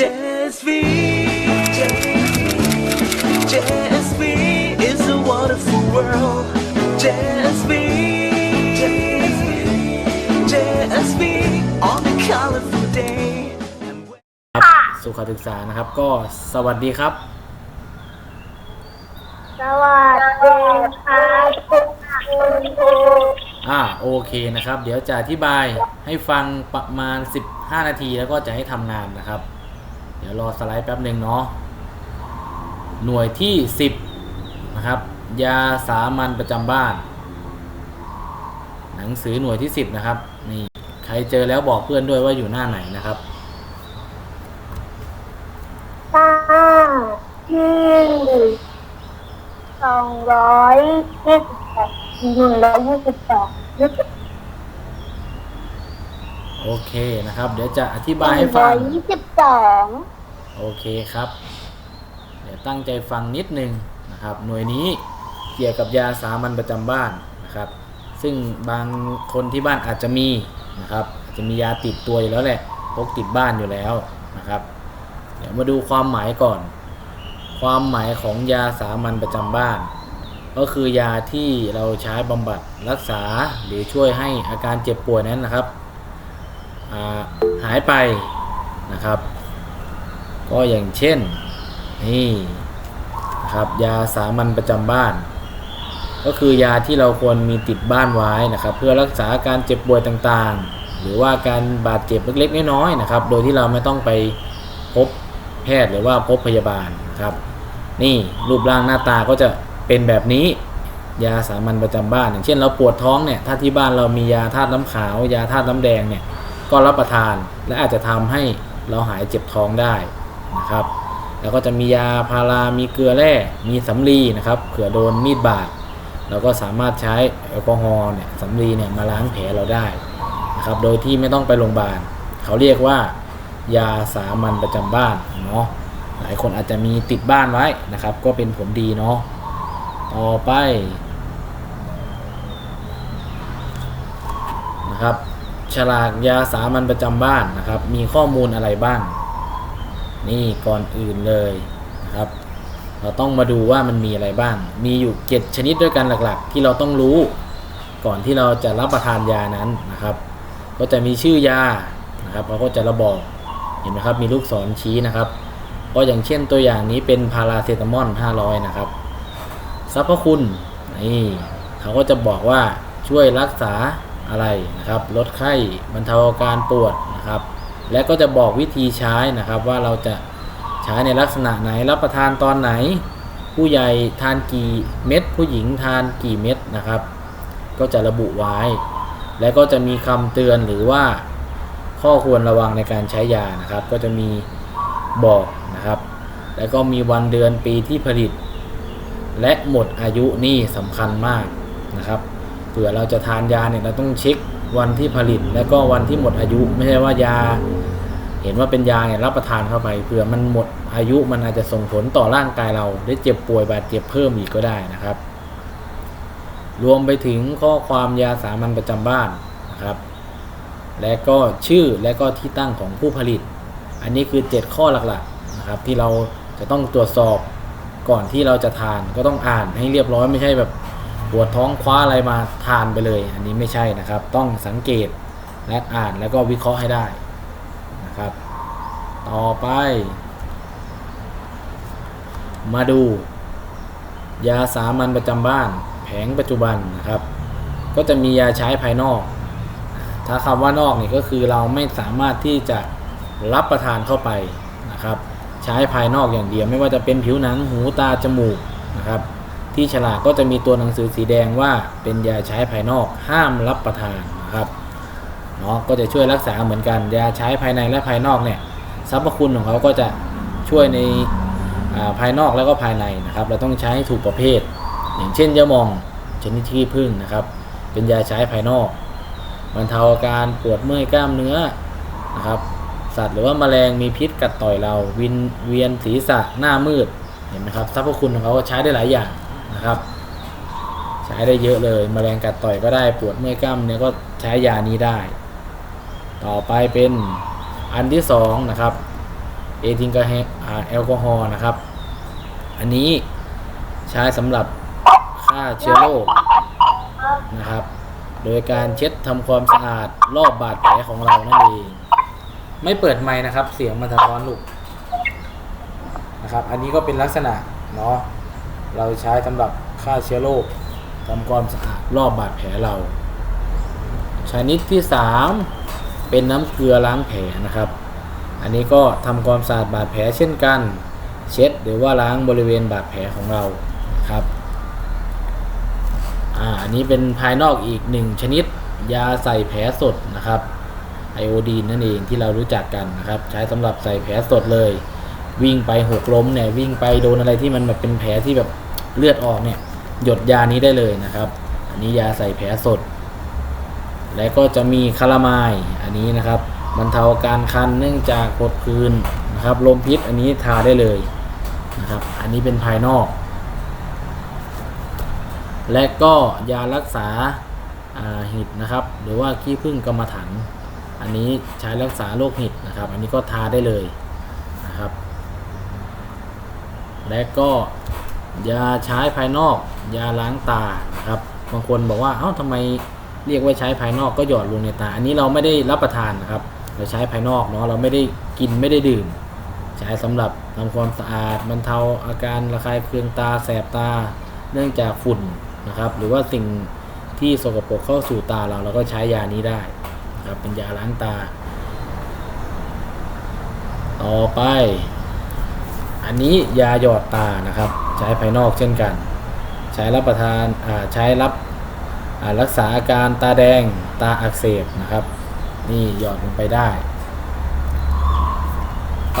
JSV JSV is a wonderful world JSV JSV on a colorful day ครับสุขศึกษานะครับ ก็สวัสดีครับ สวัสดีครับคุณครูอ่าโอเคนะครับ เดี๋ยวจะอธิบายให้ฟังประมาณ 15 นาทีแล้วก็จะให้ทำงานนะครับ เดี๋ยวรอสไลด์แป๊บหนึ่งเนาะหน่วยที่ 10 นะครับ ยาสามัญประจำบ้าน หนังสือหน่วยที่ 10 นะครับ นี่ใครเจอแล้วบอกเพื่อนด้วยว่าอยู่หน้าไหนนะครับป้าที่สองร้อยยี่สิบแปดหนึ่งร้อยยี่สิบแปดยี่สิบ โอเคนะครับ เดี๋ยวจะอธิบายหให้นึ่งฟัร้องยยี่สิบสองโอเคครับ เดี๋ยวตั้งใจฟังนิดนึงนะครับ หน่วยนี้เกี่ยวกับยาสามัญประจำบ้านนะครับ ซึ่งบางคนที่บ้านอาจจะมีนะครับอาจจะมียาติดตัวอยู่แล้วแหละพกติดบ้านอยู่แล้วนะครับ เดี๋ยวมาดูความหมายก่อน ความหมายของยาสามัญประจำบ้าน ก็คือยาที่เราใช้บำบัดรักษาหรือช่วยให้อาการเจ็บป่วยนั้นนะครับอ่า หายไปนะครับ ก็อย่างเช่นนี่นะครับยาสามัญประจำบ้าน ก็คือยาที่เราควรมีติดบ้านไว้นะครับ เพื่อรักษาการเจ็บป่วยต่างๆ หรือว่าการบาดเจ็บเล็กๆน้อยๆนะครับ โดยที่เราไม่ต้องไปพบแพทย์หรือว่าพบพยาบาลนะครับ นี่รูปร่างหน้าตาก็จะเป็นแบบนี้ยาสามัญประจำบ้าน อย่างเช่นเราปวดท้องเนี่ยถ้าที่บ้านเรามียาธาตุน้ำขาวยาธาตุน้ำแดงเนี่ย ก็รับประทานและอาจจะทำให้เราหายเจ็บท้องได้นะครับ แล้วก็จะมียาพารา มีเกลือแร่ มีสำลีนะครับเผื่อโดนมีดบาดเราก็สามารถใช้แอลกอฮอล์เนี่ยสำลีเนี่ยมาล้างแผลเราได้นะครับ โดยที่ไม่ต้องไปโรงพยาบาล เขาเรียกว่ายาสามัญประจำบ้านเนาะ หลายคนอาจจะมีติดบ้านไว้นะครับ ก็เป็นผลดีเนาะ ต่อไปนะครับ ฉลากยาสามัญประจำบ้านนะครับ มีข้อมูลอะไรบ้าง นี่ก่อนอื่นเลยนะครับ เราต้องมาดูว่ามันมีอะไรบ้าง มีอยู่7ชนิดด้วยกันหลักๆ ที่เราต้องรู้ ก่อนที่เราจะรับประทานยานั้นนะครับ ก็จะมีชื่อยานะครับเราก็จะระบอกเห็นไหมครับ มีลูกศรชี้นะครับ ก็อย่างเช่นตัวอย่างนี้เป็นพาราเซตามอล500 นะครับสรรพคุณนี่เขาก็จะบอกว่าช่วยรักษา อะไรนะครับลดไข้บรรเทาอาการปวดนะครับ และก็จะบอกวิธีใช้นะครับว่าเราจะใช้ในลักษณะไหนรับประทานตอนไหน ผู้ใหญ่ทานกี่เม็ด ผู้หญิงทานกี่เม็ดนะครับ ก็จะระบุไว้ และก็จะมีคำเตือนหรือว่าข้อควรระวังในการใช้ยานะครับ ก็จะมีบอกนะครับ แล้วก็มีวันเดือนปีที่ผลิต และหมดอายุนี่สำคัญมากนะครับ เผื่อเราจะทานยาเนี่ยเราต้องเช็ควันที่ผลิต แล้วก็วันที่หมดอายุ ไม่ใช่ว่ายา เห็นว่าเป็นยาเนี่ยรับประทานเข้าไปเผื่อมันหมดอายุมันอาจจะส่งผลต่อร่างกายเรา ได้เจ็บป่วยบาดเจ็บเพิ่มอีกก็ได้นะครับ รวมไปถึงข้อความยาสามัญประจำบ้านนะครับ และก็ชื่อและก็ที่ตั้งของผู้ผลิต อันนี้คือ 7 ข้อหลักๆนะครับ ที่เราจะต้องตรวจสอบก่อนที่เราจะทานก็ต้องอ่านให้เรียบร้อยไม่ใช่แบบ ปวดท้องคว้าอะไรมาทานไปเลย อันนี้ไม่ใช่นะครับ ต้องสังเกตและอ่านแล้วก็วิเคราะห์ให้ได้นะครับ ต่อไป มาดู ยาสามัญประจำบ้าน แผงปัจจุบันนะครับ ก็จะมียาใช้ภายนอก ถ้าคำว่านอกนี่ก็คือเราไม่สามารถที่จะรับประทานเข้าไปนะครับ ใช้ภายนอกอย่างเดียวไม่ว่าจะเป็นผิวหนังหูตาจมูกนะครับ ที่ฉลากก็จะมีตัวหนังสือสีแดงว่าเป็นยาใช้ภายนอกห้ามรับประทานนะครับเนาะก็จะช่วยรักษาเหมือนกัน ยาใช้ภายในและภายนอกเนี่ยสรรพคุณของเขาก็จะช่วยในภายนอกแล้วก็ภายในนะครับ เราต้องใช้ใถูกประเภท อย่างเช่นยามองชนิดที่พึ่งนะครับ เป็นยาใช้ภายนอกบรรเทาอาการปวดเมื่อยกล้ามเนื้อนะครับ สัตว์หรือว่าแมลงมีพิษกัดต่อยเราวินเวียนศีรษะหน้ามืดเห็นไหมครับสรรพคุณของเขาใช้ได้หลายอย่าง นะครับ ใช้ได้เยอะเลยมแมลงกัดต่อยก็ได้ปวดเมื่อยกล้ามเนื้อก็ใช้ยานี้ได้ ต่อไปเป็นอันที่สองนะครับเอทิลกาแอลกอฮอล์นะครับ อันนี้ใช้สำหรับฆ่าเชื้อโรคนะครับ โดยการเช็ดทำความสะอาดรอบบาดแผลของเรานั่นเอง ไม่เปิดไม้นะครับ เสียงมันสะท้อนลูกนะครับ อันนี้ก็เป็นลักษณะเนาะ เราใช้สำหรับฆ่าเชื้อโรคทำความสะอาดรอบบาดแผลเรา ชนิดที่สามเป็นน้ำเกลือล้างแผลนะครับ อันนี้ก็ทำความสะอาดบาดแผลเช่นกัน เช็ดหรือว่าล้างบริเวณบาดแผลของเราครับอ่าอันนี้เป็นภายนอกอีกหนึ่งชนิดยาใส่แผลสดนะครับไอโอดีนนั่นเองที่เรารู้จักกันนะครับ ใช้สำหรับใส่แผลสดเลย วิ่งไปหกล้มเนี่ยวิ่งไปโดนอะไรที่มันแบบเป็นแผลที่แบบ เลือดออกเนี่ยหยดยานี้ได้เลยนะครับ อันนี้ยาใส่แผลสด และก็จะมีคารามายอันนี้นะครับบรรเทาอาการคันเนื่องจากกดคืนนะครับลมพิษอันนี้ทาได้เลยนะครับ อันนี้เป็นภายนอก และก็ยารักษาอ่าหิดนะครับ หรือว่าขี้ผึ้งกรรมฐานอันนี้ใช้รักษาโรคหิดนะครับ อันนี้ก็ทาได้เลยนะครับ และก็ ยาใช้ภายนอก ยาล้างตานะครับบางคนบอกว่าเอ้าทำไมเรียกว่าใช้ภายนอกก็หยอดลงในตา อันนี้เราไม่ได้รับประทานนะครับ เราใช้ภายนอกเนาะเราไม่ได้กินไม่ได้ดื่ม ใช้สำหรับทำความสะอาดบรรเทาอาการระคายเคืองตาแสบตา เนื่องจากฝุ่นนะครับ หรือว่าสิ่งที่สกปรกเข้าสู่ตาเราเราก็ใช้ยานี้ได้นะครับเป็นยาล้างตา ต่อไป อันนี้ยาหยอดตานะครับ ใช้ภายนอกเช่นกัน ใช้รับประทานใช้รับรักษาอาการตาแดงตาอักเสบนะครับ นี่หยอดลงไปได้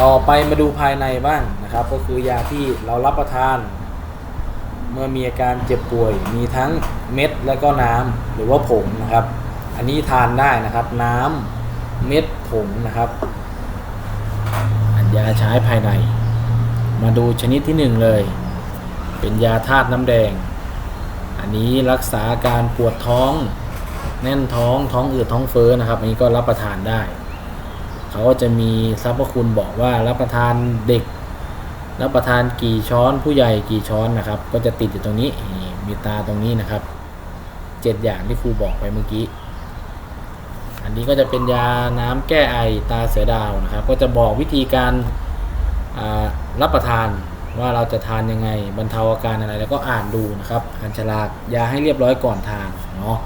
ต่อไปมาดูภายในบ้างนะครับ ก็คือยาที่เรารับประทาน เมื่อมีอาการเจ็บป่วย มีทั้งเม็ดและก็น้ำหรือว่าผงนะครับ อันนี้ทานได้นะครับ น้ำเม็ดผงนะครับอันยาใช้ภายใน มาดูชนิดที่หนึ่งเลย เป็นยาธาตุน้ำแดง อันนี้รักษาการปวดท้อง แน่นท้องท้องอืดท้องเฟ้อนะครับ อันนี้ก็รับประทานได้ เขาก็จะมีสรรพคุณบอกว่ารับประทานเด็ก รับประทานกี่ช้อนผู้ใหญ่กี่ช้อนนะครับ ก็จะติดอยู่ตรงนี้มีตาตรงนี้นะครับเจ็ดอย่างที่ครูบอกไปเมื่อกี้ อันนี้ก็จะเป็นยาน้ำแก้ไอตาเสือดาวนะครับ ก็จะบอกวิธีการรับประทาน ว่าเราจะทานยังไงบรรเทาอาการอะไร แล้วก็อ่านดูนะครับอ่านฉลากยาให้เรียบร้อยก่อนทานเนาะ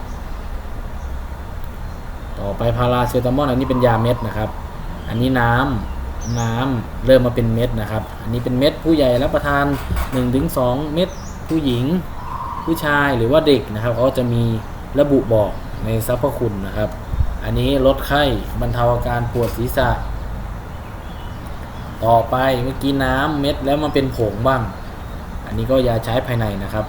ต่อไปพาราเซตามอลอันนี้เป็นยาเม็ดนะครับ อันนี้น้ำน้ำเริ่มมาเป็นเม็ดนะครับ อันนี้เป็นเม็ดผู้ใหญ่รับประทาน 1-2 เม็ดผู้หญิง ผู้ชายหรือว่าเด็กนะครับเขาจะมีระบุบอกในสรรพคุณนะครับ อันนี้ลดไข้บรรเทาอาการปวดศีรษะ ต่อไปเมื่อกี้น้ำเม็ดแล้วมาเป็นผงบ้าง อันนี้ก็ยาใช้ภายในนะครับ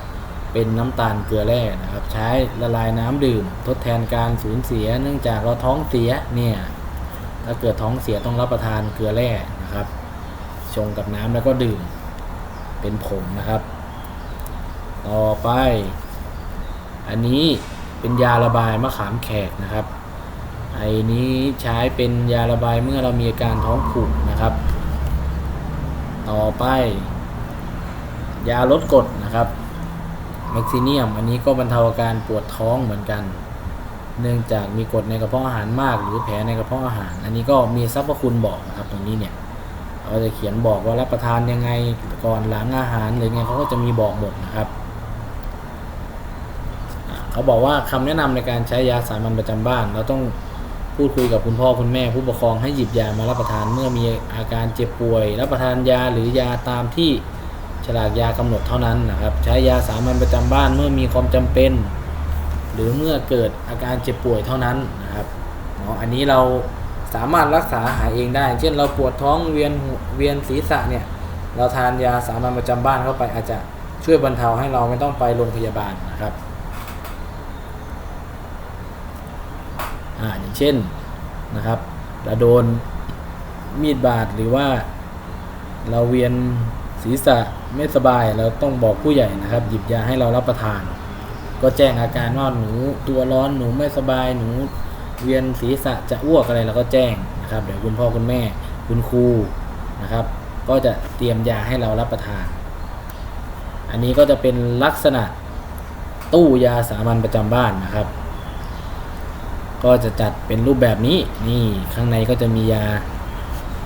เป็นน้ำตาลเกลือแร่นะครับ ใช้ละลายน้ำดื่ม ทดแทนการสูญเสีย เนื่องจากเราท้องเสียเนี่ยถ้าเกิดท้องเสียต้องรับประทานเกลือแร่นะครับชงกับน้ำแล้วก็ดื่มเป็นผงนะครับ ต่อไป อันนี้เป็นยาระบายมะขามแขกนะครับไอ้นี้ใช้เป็นยาระบายเมื่อเรามีอาการท้องผูก ต่อไป ยาลดกรดนะครับแมกซีเนียม อันนี้ก็บรรเทาอาการปวดท้องเหมือนกัน เนื่องจากมีกรดในกระเพาะอาหารมาก หรือแผลในกระเพาะอาหาร อันนี้ก็มีสรรพคุณบอกนะครับตรงนี้เนี่ยเขาจะเขียนบอกว่ารับประทานยังไงก่อนหลังอาหารหรือไงเขาก็จะมีบอกหมดนะครับเขาบอกว่าคำแนะนำในการใช้ยาสามัญประจำบ้านเราต้อง พูดคุยกับคุณพ่อคุณแม่ผู้ปกครองให้หยิบยามารับประทานเมื่อมีอาการเจ็บป่วย รับประทานยาหรือยาตามที่ฉลากยากำหนดเท่านั้นนะครับ ใช้ยาสามัญประจำบ้านเมื่อมีความจำเป็น หรือเมื่อเกิดอาการเจ็บป่วยเท่านั้นนะครับเนาะอันนี้เราสามารถรักษาหายเองได้ เช่นเราปวดท้องเวียนเวียนศีรษะเนี่ยเราทานยาสามัญประจำบ้านเข้าไปอาจจะช่วยบรรเทาให้เราไม่ต้องไปโรงพยาบาลนะครับ อ่าอย่างเช่นนะครับเราโดนมีดบาดหรือว่า เราเวียนศีรษะไม่สบายเราต้องบอกผู้ใหญ่นะครับ หยิบยาให้เรารับประทาน ก็แจ้งอาการว่าหนูตัวร้อนหนูไม่สบายหนูเวียนศีรษะจะอ้วกอะไรเราก็แจ้งนะครับ เดี๋ยวคุณพ่อคุณแม่คุณครูนะครับ ก็จะเตรียมยาให้เรารับประทาน อันนี้ก็จะเป็นลักษณะตู้ยาสามัญประจำบ้านนะครับ ก็จะจัดเป็นรูปแบบนี้นี่ข้างในก็จะมียา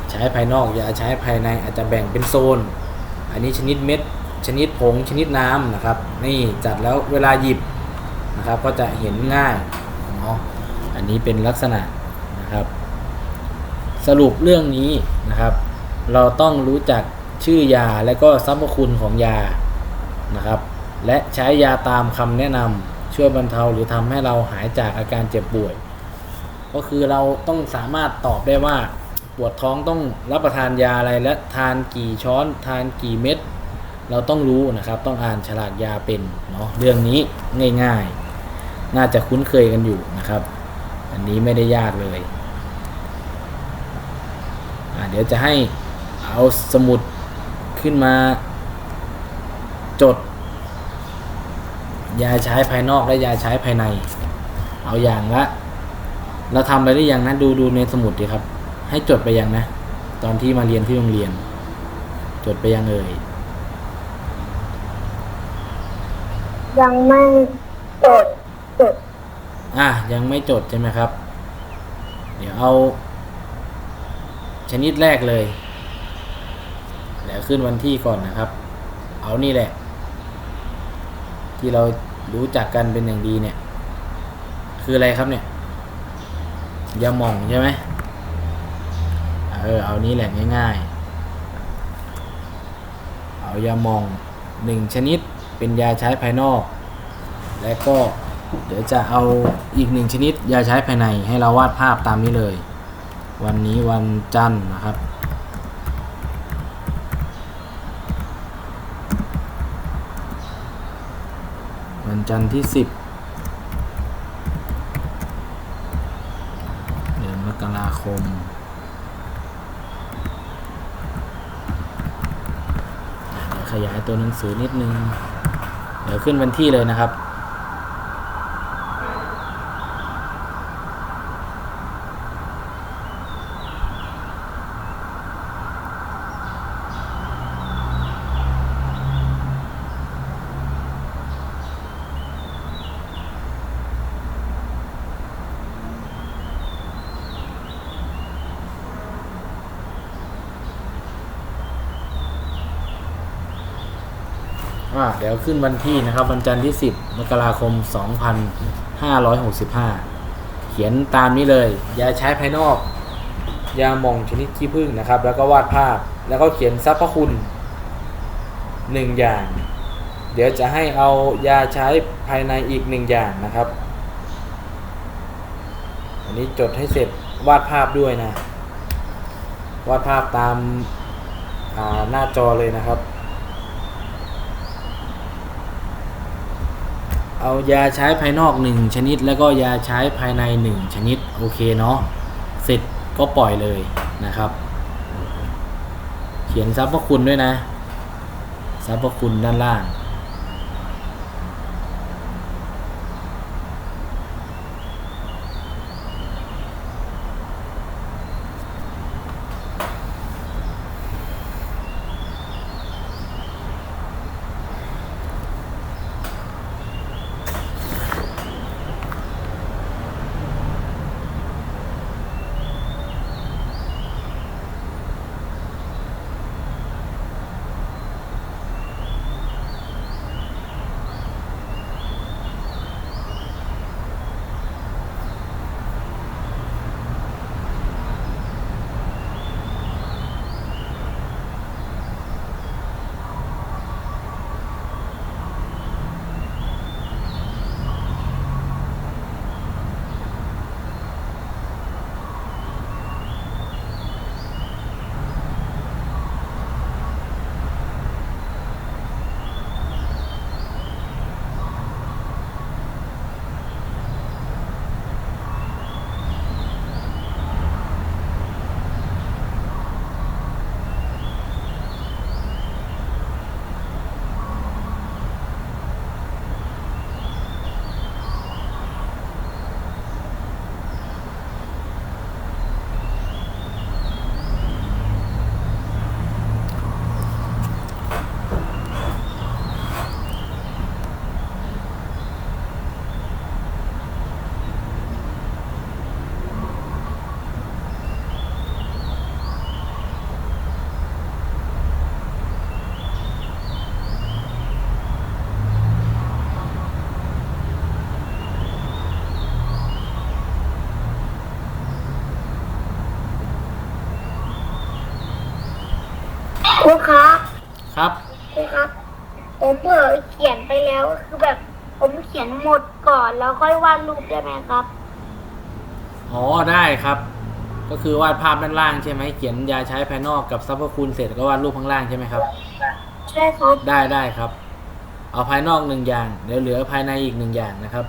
ใช้ภายนอกยาใช้ภายในอาจจะแบ่งเป็นโซน อันนี้ชนิดเม็ด ชนิดผงชนิดน้ำนะครับ นี่จัดแล้วเวลาหยิบนะครับ ก็จะเห็นง่ายเนาะอันนี้เป็นลักษณะนะครับ สรุปเรื่องนี้นะครับ เราต้องรู้จักชื่อยาและก็สรรพคุณของยานะครับ และใช้ยาตามคำแนะนำช่วยบรรเทาหรือทำให้เราหายจากอาการเจ็บป่วย ก็คือเราต้องสามารถตอบได้ว่าปวดท้องต้องรับประทานยาอะไรและทานกี่ช้อนทานกี่เม็ดเราต้องรู้นะครับ ต้องอ่านฉลากยาเป็นเนาะเรื่องนี้ง่ายๆ น่าจะคุ้นเคยกันอยู่นะครับ อันนี้ไม่ได้ยากเลยอ่าเดี๋ยวจะให้เอาสมุดขึ้นมาจด ยาใช้ภายนอกและยาใช้ภายใน เอาอย่างละ เราทำไปได้ยังนะดูดูในสมุดดีครับ ให้จดไปยังนะ ตอนที่มาเรียนที่โรงเรียน จดไปยังเอ่ยยังไม่จดจดอะยังไม่จดใช่ไหมครับ เดี๋ยวเอา ชนิดแรกเลยเดี๋ยวขึ้นวันที่ก่อนนะครับ เอานี่แหละ ที่เรารู้จักกันเป็นอย่างดีเนี่ย คืออะไรครับเนี่ย ยาหม่องใช่ไหมเออเอานี้แหละง่ายๆ เอายาหม่องหนึ่งชนิดเป็นยาใช้ภายนอก และก็เดี๋ยวจะเอาอีกหนึ่งชนิดยาใช้ภายในให้เราวาดภาพตามนี้เลย วันนี้วันจันทร์นะครับวันจันทร์ที่ 10 เดือนมกราคม เดี๋ ยวขยายตัวหนังสือนิดนึง เดี๋ยวขึ้นวันที่เลยนะครับ ดี๋ยวขึ้นวันที่นะครับ วันจันทร์ที่ 10มกราคม 2565 เขียนตามนี้เลยยาใช้ภายนอก ยามองชนิดขี้ผึ้งนะครับ แล้วก็วาดภาพแล้วก็เขียนสรรพคุณหนึ่งอย่าง เดี๋ยวจะให้เอายาใช้ภายในอีกหนึ่งอย่างนะครับ อันนี้จดให้เสร็จวาดภาพด้วยนะ วาดภาพตามาหน้าจอเลยนะครับ เอายาใช้ภายนอกหนึ่งชนิด แล้วก็ยาใช้ภายในหนึ่งชนิด โอเคเนาะเสร็จก็ปล่อยเลยนะครับ เขียนสรรพคุณด้วยนะสรรพคุณด้านล่าง เผลอเขียนไปแล้วคือแบบผมเขียนหมดก่อนแล้วค่อยวาดรูปได้ไหมครับ อ๋อได้ครับ ก็คือวาดภาพด้านล่างใช่ไหมเขียนยาใช้ภายนอกกับสรรพคุณเสร็จก็วาดรูปข้างล่างใช่ไหมครับ ใช่ครับ ได้ได้ครับ เอาภายนอกหนึ่งอย่างเดี๋ยวเหลือภายในอีกหนึ่งอย่างนะครับ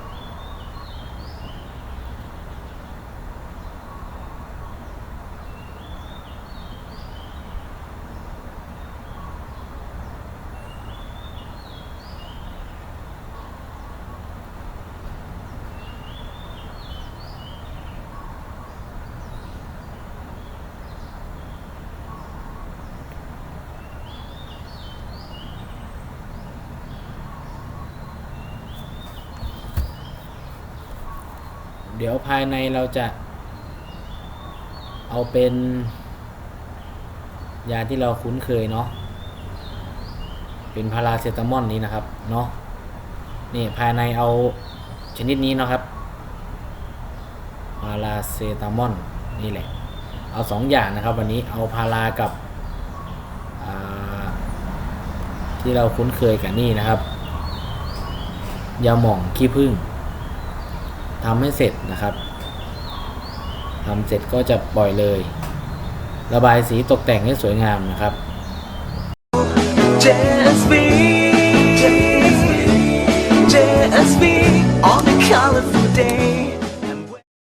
เดี๋ยวภายในเราจะ เอาเป็น ยาที่เราคุ้นเคยเนาะเป็นพาราเซตามอลนี้นะครับเนาะนี่ภายในเอาชนิดนี้เนาะครับพาราเซตามอลนี่แหละ เอาสองอย่างนะครับ วันนี้เอาพารากับที่เราคุ้นเคยกันนี่นะครับยาหม่องขี้ผึ้ง ทำให้เสร็จนะครับทำเสร็จก็จะปล่อยเลย ระบายสีตกแต่งให้สวยงามนะครับ JSB, JSB, JSB on a colorful day.